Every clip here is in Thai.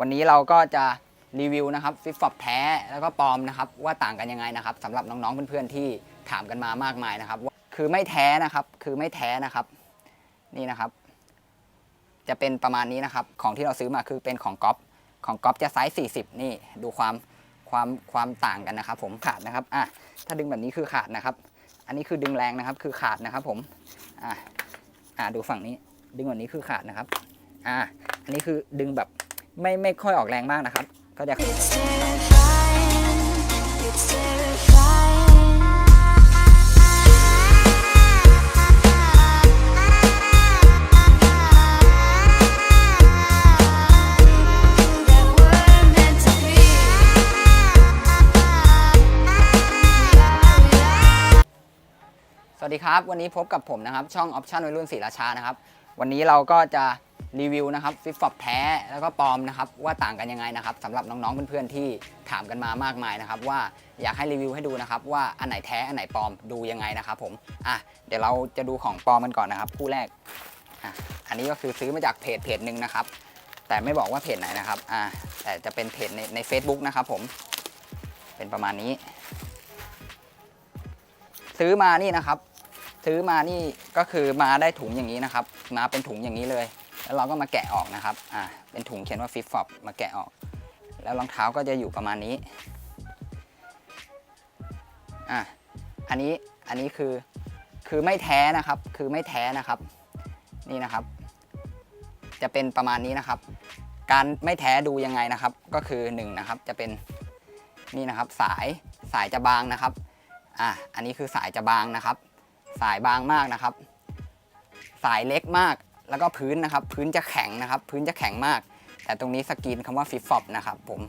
วันนี้เราก็จะรีวิวนะครับฟิฟฟอปแท้แล้วก็ปลอมนะครับว่าต่างกันยังไงนะครับสำหรับน้องๆเพื่อนๆที่ถามกันมามากมายนะครับคือไม่แท้นะครับคือไม่แท้นะครับนี่นะครับ จะเป็นประมาณนี้นะครับของที่เราซื้อมาคือเป็นของก๊อฟของก๊อฟจะไซส์ 40 นี่ดูความความความต่างกันนะครับผมขาดนะครับอะถ้าดึงแบบนี้คือขาดนะครับ อันนี้คือดึงแรงนะครับคือขาดนะครับผมอะอะดูฝั่งนี้ ดึงแบบนี้คือขาดนะครับอะอันนี้คือดึงแบบ ไม่ไม่ค่อยออกแรงมากนะครับ ก็จะ It's terrifying. It's terrifying. 'That we're meant to be. สวัสดีครับ วันนี้พบกับผมนะครับ ช่องออปชั่นวัยรุ่นศรีราชานะครับ วันนี้เราก็จะ รีวิวนะครับฟิฟฟอปแท้แล้วก็ปลอมนะครับว่าต่างกันยังไงนะครับสำหรับน้องๆเพื่อนๆที่ถามกันมามากมายนะครับว่าอยากให้รีวิวให้ดูนะครับว่าอันไหนแท้อันไหนปลอมดูยังไงนะครับผมอะเดี๋ยวเราจะดูของปลอมมันก่อนนะครับ คู่แรกอะอันนี้ก็คือซื้อมาจากเพจเพจหนึ่งนะครับ แต่ไม่บอกว่าเพจไหนนะครับอะแต่จะเป็นเพจในใน a c e b o o k นะครับผมเป็นประมาณนี้ ซื้อมานี่นะครับ ซื้อมานี่ก็คือมาได้ถุงอย่างนี้นะครับ มาเป็นถุงอย่างนี้เลย แล้วเราก็มาแกะออกนะครับ อ่า เป็นถุงเขียนว่าฟิฟฟอปมาแกะออก แล้วรองเท้าก็จะอยู่ประมาณนี้ อะอันนี้ อันนี้คือ คือไม่แท้นะครับ คือไม่แท้นะครับ นี่นะครับ จะเป็นประมาณนี้นะครับ การไม่แท้ดูยังไงนะครับ ก็คือ1นงนะครับ จะเป็น นี่นะครับ สาย สายจะบางนะครับ อะอันนี้คือสายจะบางนะครับ สายบางมากนะครับ สายเล็กมาก แล้วก็พื้นนะครับ พื้นจะแข็งนะครับ พื้นจะแข็งมาก แต่ตรงนี้สกรีนคำว่าฟิฟฟอปนะครับผม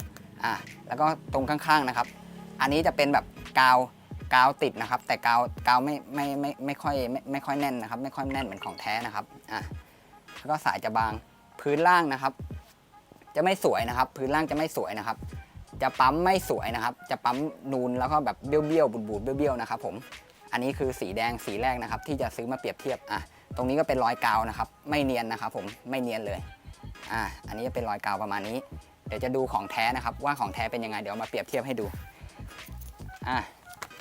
อะแล้วก็ตรงข้างๆนะครับ อันนี้จะเป็นแบบกาวกาวติดนะครับ แต่กาวกาวไม่ไม่ไม่ไม่ค่อยไม่ไม่ค่อยแน่นนะครับ ไม่ค่อยแน่นเหมือนของแท้นะครับอะแล้วก็สายจะบางพื้นล่างนะครับ จะไม่สวยนะครับ พื้นล่างจะไม่สวยนะครับ จะปั๊มไม่สวยนะครับ จะปั๊มนูนแล้วก็แบบเบี้ยวๆบูดๆเบี้ยวๆนะครับผมอันนี้คือสีแดงสีแรกนะครับ ที่จะซื้อมาเปรียบเทียบอะ ตรงนี้ก็เป็นรอยกาวนะครับ ไม่เนียนนะครับผมไม่เนียนเลยอะอันนี้จะเป็นรอยกาวประมาณนี้ เดี๋ยวจะดูของแท้นะครับ ว่าของแท้เป็นยังไงเดี๋ยวมาเปรียบเทียบให้ดูอะ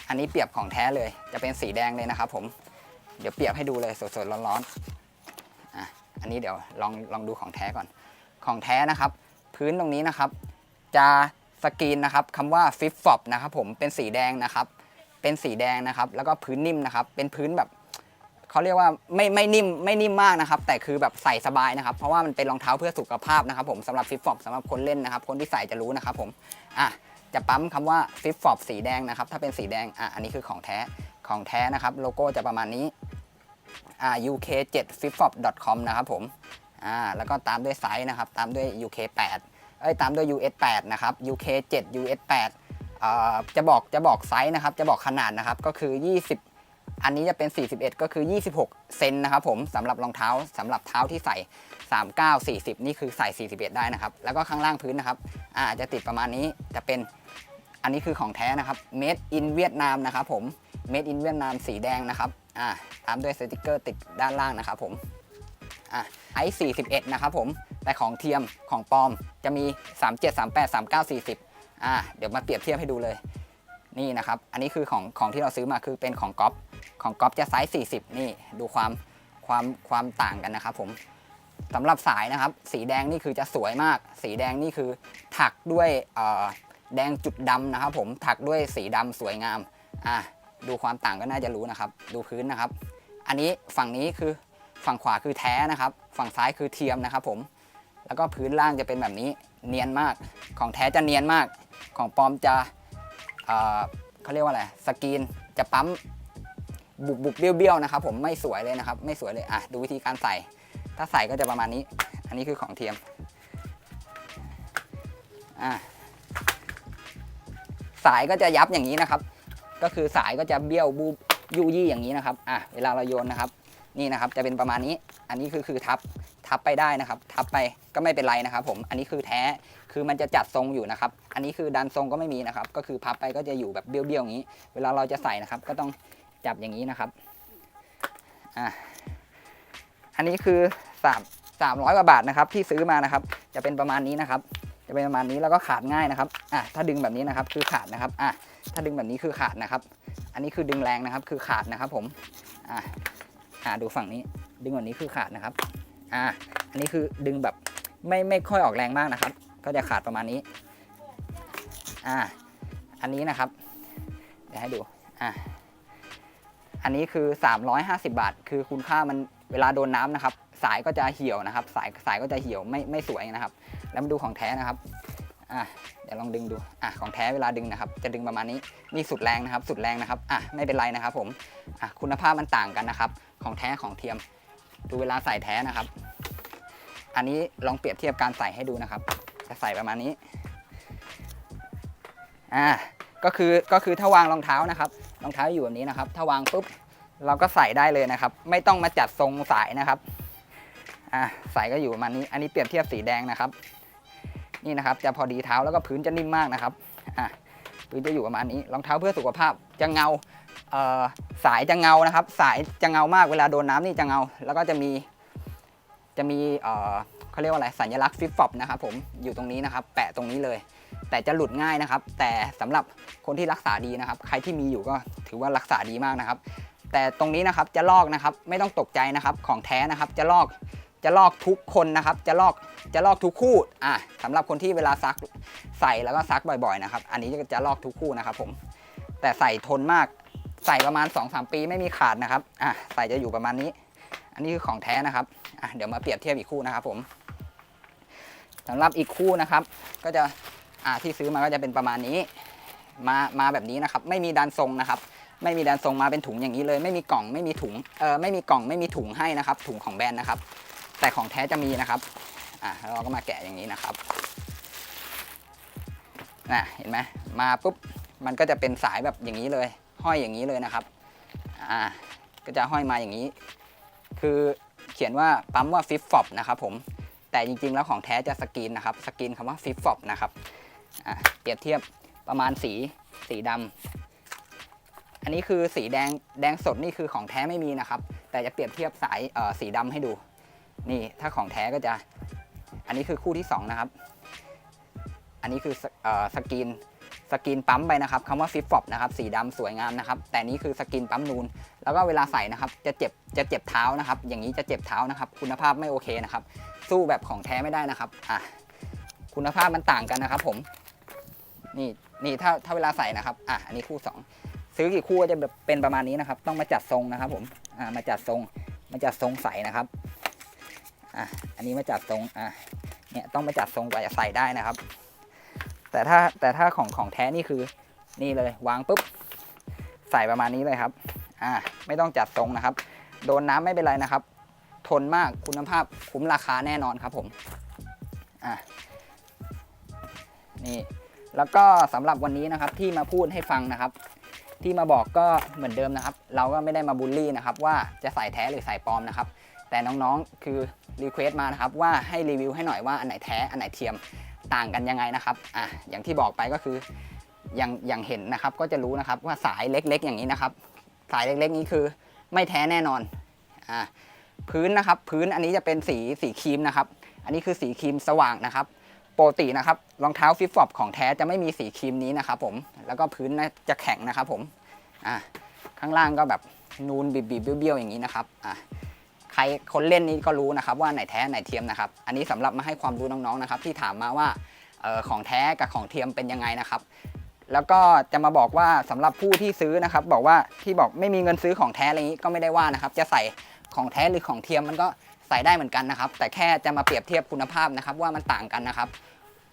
อันนี้เปรียบของแท้เลย จะเป็นสีแดงเลยนะครับ ผมเดี๋ยวเปรียบให้ดูเลยสดๆร้อนๆอะอันนี้เดี๋ยวลองลองดูของแท้ก่อน ของแท้นะครับ พื้นตรงนี้นะครับ จะสกรีนนะครับคำว่าฟิฟฟอปนะครับ ผมเป็นสีแดงนะครับ เป็นสีแดงนะครับ แล้วก็พื้นนิ่มนะครับ เป็นพื้นแบบ เขาเรียกว่าไม่ไม่นิ่มไม่นิ่มมากนะครับ แต่คือแบบใส่สบายนะครับ เพราะว่ามันเป็นรองเท้าเพื่อสุขภาพนะครับผมสำหรับฟิฟฟอปสำหรับคนเล่นนะครับ คนที่ใส่จะรู้นะครับผมอะจะปั๊มคำว่าฟิฟฟอปสีแดงนะครับ ถ้าเป็นสีแดงอะอันนี้คือของแท้ของแท้นะครับ โลโก้จะประมาณนี้อ่า uk7fifop.com นะครับผมอ่าแล้วก็ตามด้วยไซส์นะครับ ตามด้วย uk8 เอ้ยตามด้วย us8 นะครับ uk7 us8 อ่าจะบอกจะบอกไซส์นะครับ จะบอกขนาดนะครับ ก็คือ 20 อันนี้จะเป็น 41 ก็คือ 26 เซนนะครับผมสำหรับรองเท้าสำหรับเท้าที่ใส่ 39 40 นี่คือใส่ 41 ได้นะครับ แล้วก็ข้างล่างพื้นนะครับอ่าจะติดประมาณนี้จะเป็นอันนี้คือของแท้นะครับ made in เวียดนามนะครับผม made in เวียดนามสีแดงนะครับอ่าตามด้วยสติกเกอร์ติดด้านล่างนะครับผมอะไอ41 นะครับผมแต่ของเทียมของปลอมจะมี 37 38 39 40อ่าเดี๋ยวมาเปรียบเทียบให้ดูเลย นี่นะครับ อันนี้คือของของที่เราซื้อมาคือเป็นของก๊อฟของก๊อฟจะไซส์ 40 นี่ดูความความความต่างกันนะครับผมสำหรับสายนะครับ สีแดงนี่คือจะสวยมาก สีแดงนี่คือถักด้วยเออแดงจุดดำนะครับ ผมถักด้วยสีดำสวยงามอะดูความต่างก็น่าจะรู้นะครับ ดูพื้นนะครับ อันนี้ฝั่งนี้คือฝั่งขวาคือแท้นะครับ ฝั่งซ้ายคือเทียมนะครับ ผมแล้วก็พื้นล่างจะเป็นแบบนี้เนียนมาก ของแท้จะเนียนมาก ของปลอมจะ เขาเรียกว่าอะไรสกรีนจะปั๊มบุบบุบเบี้ยวๆนะครับ ผมไม่สวยเลยนะครับ ไม่สวยเลยอะดูวิธีการใส่ ถ้าใส่ก็จะประมาณนี้ อันนี้คือของเทียมอะสายก็จะยับอย่างนี้นะครับ ก็คือสายก็จะเบี้ยวบูบยุยี่อย่างนี้นะครับอะเวลาเราโยนนะครับ นี่นะครับจะเป็นประมาณนี้ อันนี้คือคือทับ ทับไปได้นะครับ ทับไปก็ไม่เป็นไรนะครับ ผมอันนี้คือแท้คือมันจะจัดทรงอยู่นะครับ อันนี้คือดันทรงก็ไม่มีนะครับ ก็คือพับไปก็จะอยู่แบบเบี้ยวๆอย่างนี้ เวลาเราจะใส่นะครับ ก็ต้องจับอย่างนี้นะครับอะอันนี้คือ3 300กว่าบาทนะครับที่ซื้อมานะครับ จะเป็นประมาณนี้นะครับ จะเป็นประมาณนี้แล้วก็ขาดง่ายนะครับอะถ้าดึงแบบนี้นะครับคือขาดนะครับอะถ้าดึงแบบนี้คือขาดนะครับ อันนี้คือดึงแรงนะครับ คือขาดนะครับ ผมอะอะดูฝั่งนี้ ดึงแบบนี้คือขาดนะครับ อะอันนี้คือดึงแบบไม่ไม่ค่อยออกแรงมากนะครับ ก็จะขาดประมาณนี้อะอันนี้นะครับ เดี๋ยวให้ดูอะอันนี้คือ 350 บาท คือคุณค่ามันเวลาโดนน้ำนะครับ สายก็จะเหี่ยวนะครับ สายสายก็จะเหี่ยวไม่ไม่สวยนะครับ แล้วมาดูของแท้นะครับอะเดี๋ยวลองดึงดูอะของแท้เวลาดึงนะครับ จะดึงประมาณนี้นี่สุดแรงนะครับ สุดแรงนะครับอะไม่เป็นไรนะครับผมอะคุณภาพมันต่างกันนะครับ ของแท้ของเทียม ดูเวลาใส่แท้นะครับ อันนี้ลองเปรียบเทียบการใส่ให้ดูนะครับ จะใส่ประมาณนี้ อ่า ก็คือ ก็คือถ้าวางรองเท้านะครับ รองเท้าอยู่แบบนี้นะครับ ถ้าวางปุ๊บ เราก็ใส่ได้เลยนะครับ ไม่ต้องมาจัดทรงสายนะครับ อ่าใส่ก็อยู่ประมาณนี้ อันนี้เปรียบเทียบสีแดงนะครับ นี่นะครับ จะพอดีเท้าแล้วก็พื้นจะนิ่มมากนะครับ อะพื้นจะอยู่ประมาณนี้ รองเท้าเพื่อสุขภาพจะเงา สายจะเงานะครับ สายจะเงามากเวลาโดนน้ำนี่จะเงา แล้วก็จะมีจะมีเขาเรียกว่าอะไรสัญลักษณ์ฟิปฟอปนะครับผมอยู่ตรงนี้นะครับ แปะตรงนี้เลย แต่จะหลุดง่ายนะครับ แต่สำหรับคนที่รักษาดีนะครับ ใครที่มีอยู่ก็ถือว่ารักษาดีมากนะครับ แต่ตรงนี้นะครับจะลอกนะครับ ไม่ต้องตกใจนะครับของแท้นะครับ จะลอกจะลอกทุกคนนะครับ จะลอกจะลอกทุกคู่อะสำหรับคนที่เวลาซักใส่แล้วก็ซักบ่อยๆนะครับ อันนี้จะลอกทุกคู่นะครับผมแต่ใส่ทนมาก ใส่ประมาณ 2-3 ปีไม่มีขาดนะครับอะใส่จะอยู่ประมาณนี้ อันนี้คือของแท้นะครับอะเดี๋ยวมาเปรียบเทียบอีกคู่นะครับผมสำหรับอีกคู่นะครับ ก็จะอะที่ซื้อมาก็จะเป็นประมาณนี้มามาแบบนี้นะครับ ไม่มีดันทรงนะครับ ไม่มีดันทรงมาเป็นถุงอย่างนี้เลย ไม่มีกล่องไม่มีถุงเออไม่มีกล่องไม่มีถุงให้นะครับ ถุงของแบรนด์นะครับ แต่ของแท้จะมีนะครับอะเราก็มาแกะอย่างนี้นะครับน่ะเห็นไหมมาปุ๊บมันก็จะเป็นสายแบบอย่างนี้เลย ห้อยอย่างนี้เลยนะครับอ่าก็จะห้อยมาอย่างนี้ คือเขียนว่าปั๊มว่าฟิปฟอปนะครับผมแต่จริงๆแล้วของแท้จะสกรีนนะครับสกรีนคำว่าฟิปฟอปนะครับอะเปรียบเทียบประมาณสีสีดำอันนี้คือสีแดงแดงสดนี่คือของแท้ไม่มีนะครับ แต่จะเปรียบเทียบสายเอ่อสีดำให้ดู นี่ถ้าของแท้ก็จะ อันนี้คือคู่ที่2นะครับ อันนี้คือสเอ่อสกรีน สกรีนปั๊มไปนะครับคำว่าฟิปฟอปนะครับสีดำสวยงามนะครับแต่นี้คือสกรีนปั๊มนูน แล้วก็เวลาใส่นะครับจะเจ็บจะเจ็บเท้านะครับ อย่างนี้จะเจ็บเท้านะครับ คุณภาพไม่โอเคนะครับ สู้แบบของแท้ไม่ได้นะครับอะคุณภาพมันต่างกันนะครับ ผมนี่นี่ถ้าถ้าเวลาใส่นะครับอะอันนี้คู่ 2 ซื้อกี่คู่ก็จะเป็นประมาณนี้นะครับ ต้องมาจัดทรงนะครับ ผมอ่ามาจัดทรงมาจัดทรงใส่นะครับอะอันนี้มาจัดทรงอะเนี่ยต้องมาจัดทรงกว่าจะใส่ได้นะครับ แต่ถ้าแต่ถ้าของของแท้นี่คือนี่เลยวางปุ๊บใส่ประมาณนี้เลยครับอ่าไม่ต้องจัดทรงนะครับ โดนน้ำไม่เป็นไรนะครับ ทนมากคุณภาพคุ้มราคาแน่นอนครับผมอะนี่แล้วก็สำหรับวันนี้นะครับที่มาพูดให้ฟังนะครับ ที่มาบอกก็เหมือนเดิมนะครับ เราก็ไม่ได้มาบูลลี่นะครับ ว่าจะใส่แท้หรือใส่ปลอมนะครับ แต่น้องๆคือรีเควสต์มานะครับว่าให้รีวิวให้หน่อยว่าอันไหนแท้อันไหนเทียม ต่างกันยังไงนะครับอะอย่างที่บอกไปก็คืออย่างอย่างเห็นนะครับก็จะรู้นะครับว่าสายเล็กๆ อย่างนี้นะครับ สายเล็กๆนี้คือไม่แท้แน่นอนอะพื้นนะครับ พื้นอันนี้จะเป็นสีสีครีมนะครับ อันนี้คือสีครีมสว่างนะครับปกตินะครับรองเท้าฟิปฟอปของแท้จะไม่มีสีครีมนี้นะครับผมแล้วก็พื้นน่าจะแข็งนะครับผมอะข้างล่างก็แบบนูนบีบๆเบี้ยวๆอย่างนี้นะครับอะ ใครคนเล่นนี้ก็รู้นะครับว่าไหนแท้ไหนเทียมนะครับ อันนี้สำหรับมาให้ความรู้น้องๆนะครับที่ถามมาว่าออของแท้กับของเทียมเป็นยังไงนะครับ แล้วก็จะมาบอกว่าสำหรับผู้ที่ซื้อนะครับ บอกว่าที่บอกไม่มีเงินซื้อของแท้อะไรนี้ก็ไม่ได้ว่านะครับ จะใส่ของแท้หรือของเทียมมันก็ใส่ได้เหมือนกันนะครับ แต่แค่จะมาเปรียบเทียบคุณภาพนะครับว่ามันต่างกันนะครับ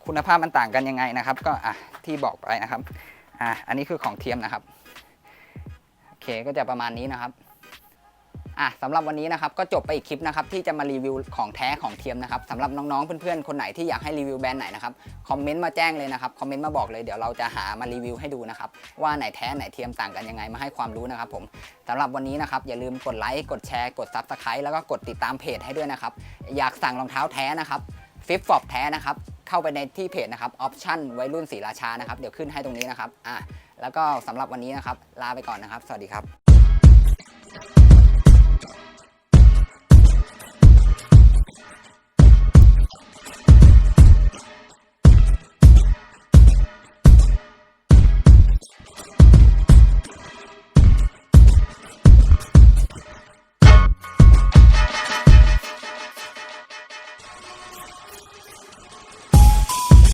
คุณภาพมันต่างกันยังไงนะครับ ก็อะที่บอกไปนะครับอะอันนี้คือของเทียมนะครับโอเคก็จะประมาณนี้นะครับ อะสำหรับวันนี้นะครับก็จบไปอีกคลิปนะครับที่จะมารีวิวของแท้ของเทียมนะครับสำหรับน้องๆเพื่อนๆคนไหนที่อยากให้รีวิวแบรนด์ไหนนะครับคอมเมนต์มาแจ้งเลยนะครับคอมเมนต์มาบอกเลยเดี๋ยวเราจะหามารีวิวให้ดูนะครับว่าไหนแท้ไหนเทียมต่างกันยังไงมาให้ความรู้นะครับผมสำหรับวันนี้นะครับอย่าลืมกดไลค์กดแชร์กด Subscribe แล้วก็กดติดตามเพจให้ด้วยนะครับอยากสั่งรองเท้าแท้นะครับฟิปฟอปแท้นะครับเข้าไปในที่เพจนะครับออปชั่นวัยรุ่นศรีราชานะครับเดี๋ยวขึ้นให้ตรงนี้นะครับอะแล้วก็สำหรับวันนี้นะครับลาไปก่อนนะครับ สวัสดีครับ